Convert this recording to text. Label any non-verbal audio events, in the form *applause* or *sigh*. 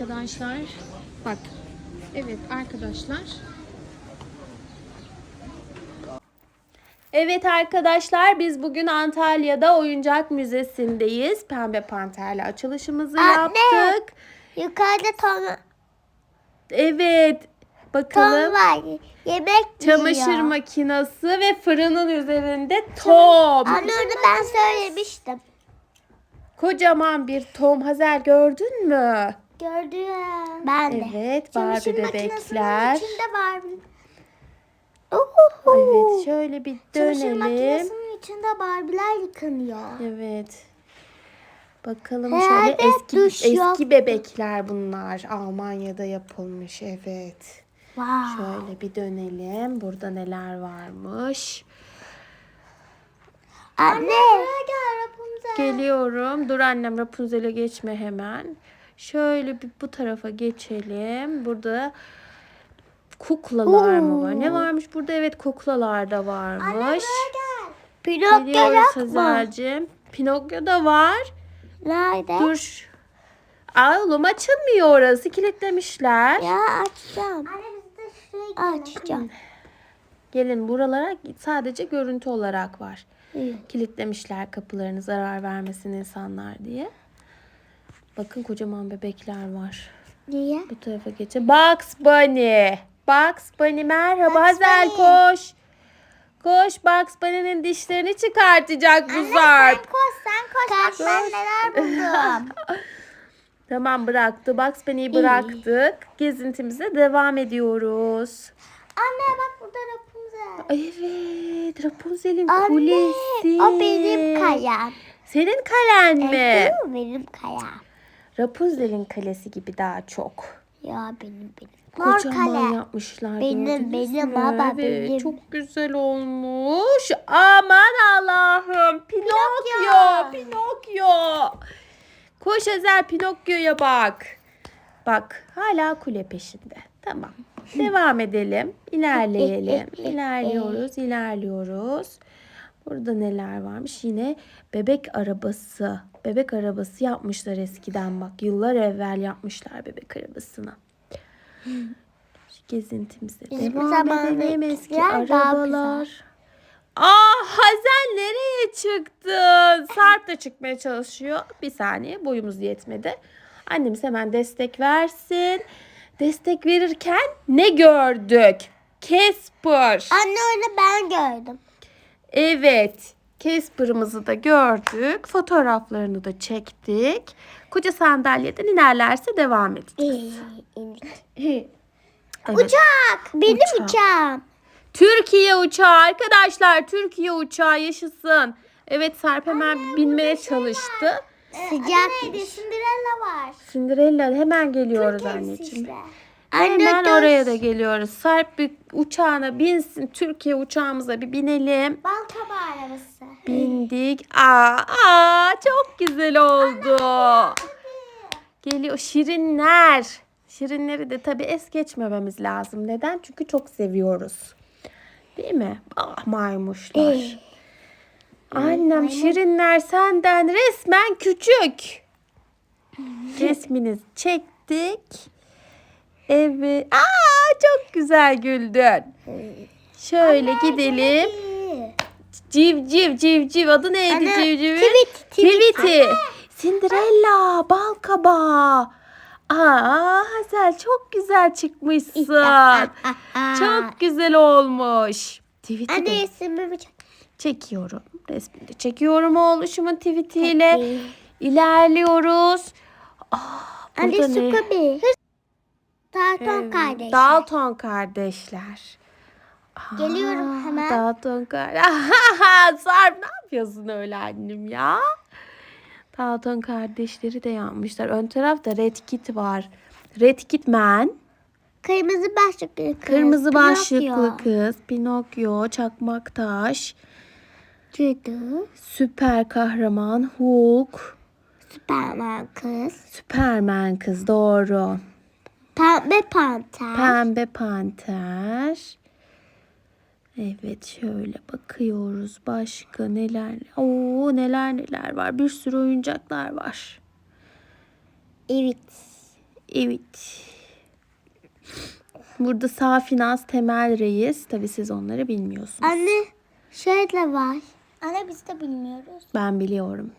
arkadaşlar. Bak. Evet arkadaşlar. Evet arkadaşlar biz bugün Antalya'da oyuncak müzesindeyiz. Pembe Panter'le açılışımızı Anne. yaptık. Yukarıda Tom, Evet. Tom Bakalım. var. Yemek Çamaşır yiyor. makinesi ve fırının üzerinde Tom. Anne onu ben söylemiştim. Kocaman bir Tom Hazel gördün mü? Gördüm. Ben de. Evet Çamaşır Barbie makinesinin bebekler. içinde Barbie. Evet şöyle bir Çamaşır dönelim. makinesinin içinde Barbie'ler yıkanıyor. Evet. Bakalım Herhalde şöyle eski duş eski yok. bebekler bunlar. Almanya'da yapılmış evet. Wow. Şöyle bir dönelim. Burada neler varmış? Anne. Buraya gel Rapunzel. Geliyorum. Dur annem Rapunzel'e geçme hemen. Şöyle bir bu tarafa geçelim. Burada kuklalar mı var? Ne Oo. varmış burada? Evet kuklalar da varmış. gel. Pinokyo Geliyoruz yok mu? Pinokyo da var. Nerede? Dur. Aa, oğlum açılmıyor orası. Kilitlemişler. Ya açacağım. Anne biz de şuraya Açacağım. Gelin buralara sadece görüntü olarak var. İyi. Kilitlemişler kapılarını zarar vermesin insanlar diye. Bakın kocaman bebekler var. Niye? Bu tarafa geçe. Bugs Bunny. Bugs Bunny merhaba. Bugs Hazel Bunny. koş. Koş Bugs Bunny'nin dişlerini çıkartacak bu Zarp. koş sen koş. Bak ben neler buldum. *laughs* Tamam bıraktı. Bugs Bunny'yi bıraktık. Gezintimize devam ediyoruz. Anne bak burada Rapunzel. Ay Evet. Rapunzel'in Anne kulesi. o benim kayam. Senin kalen mi? Evet, bu benim kayam. Rapunzel'in kalesi gibi daha çok. Ya benim benim. Mor Kocaman kale. yapmışlar. Benim, gördünüz benim mü? baba, Evet, benim. Çok güzel olmuş. Aman Allah'ım. Pinokyo. Pinokyo. Koş Ezel Pinokyo'ya bak. Bak hala kule peşinde. Tamam. *laughs* Devam edelim. İlerleyelim. *laughs* İlerliyoruz, ilerliyoruz. Burada neler varmış? Yine bebek arabası. Bebek arabası yapmışlar eskiden bak. Yıllar evvel yapmışlar bebek arabasını. Gezintimize Bizim devam edelim. Eski arabalar. Aa Hazel nereye çıktın? Sarp da çıkmaya çalışıyor. Bir saniye boyumuz yetmedi. Annemiz hemen destek versin. Destek verirken ne gördük? Casper. Anne onu ben gördüm. Evet. Casper'ımızı da gördük. Fotoğraflarını da çektik. Koca sandalyeden inerlerse devam edeceğiz. *laughs* Evet. Uçak. Benim Uçak. uçağım. Türkiye uçağı arkadaşlar. Türkiye uçağı yaşasın. Evet Sarp hemen binmeye çalıştı. Sıcak. Neydi? Cinderella var. Cinderella hemen geliyoruz anneciğim. Anne Hemen dur. oraya da geliyoruz. Sarp bir uçağına binsin. Türkiye uçağımıza bir binelim. Bal kabağı arabası. Bindik. Aa, aa çok güzel oldu. Geliyor şirinler. Şirinleri de tabii es geçmememiz lazım. Neden? Çünkü çok seviyoruz. Değil mi? Ah maymuşlar. Annem şirinler senden resmen küçük. Resmini çektik. Evet. Aa çok güzel güldün. Şöyle gidelim. Civciv civciv adı neydi Anne, civcivin? Tweety. Cinderella bal kabağı. Aa Hazel çok güzel çıkmışsın. *laughs* çok güzel olmuş. Tweety Anne de ismimi çek. çekiyorum. Resmini de çekiyorum oğluşumun tweetiyle. İlerliyoruz. Aa, Anne ne? Scooby. Dalton Evet, kardeş. Dalton kardeşler. Geliyorum Aa, hemen. Dalton kardeş. *laughs* Sarp ne yapıyorsun öyle annem ya? Dalton kardeşleri de yapmışlar. Ön tarafta Red Kit var. Red Kit Man. Kırmızı başlıklı kız. Kırmızı Pinokyo. başlıklı kız. Pinokyo. Çakmak Taş. Cadı. Süper kahraman Hulk. Süperman kız. Süpermen kız doğru. Pembe panter. Pembe panter. Evet şöyle bakıyoruz. Başka neler? Oo neler neler var. Bir sürü oyuncaklar var. evet. Evet. Burada Safinaz Temel Reis. Tabii siz onları bilmiyorsunuz. Anne şey de var. Anne biz de bilmiyoruz. Ben biliyorum.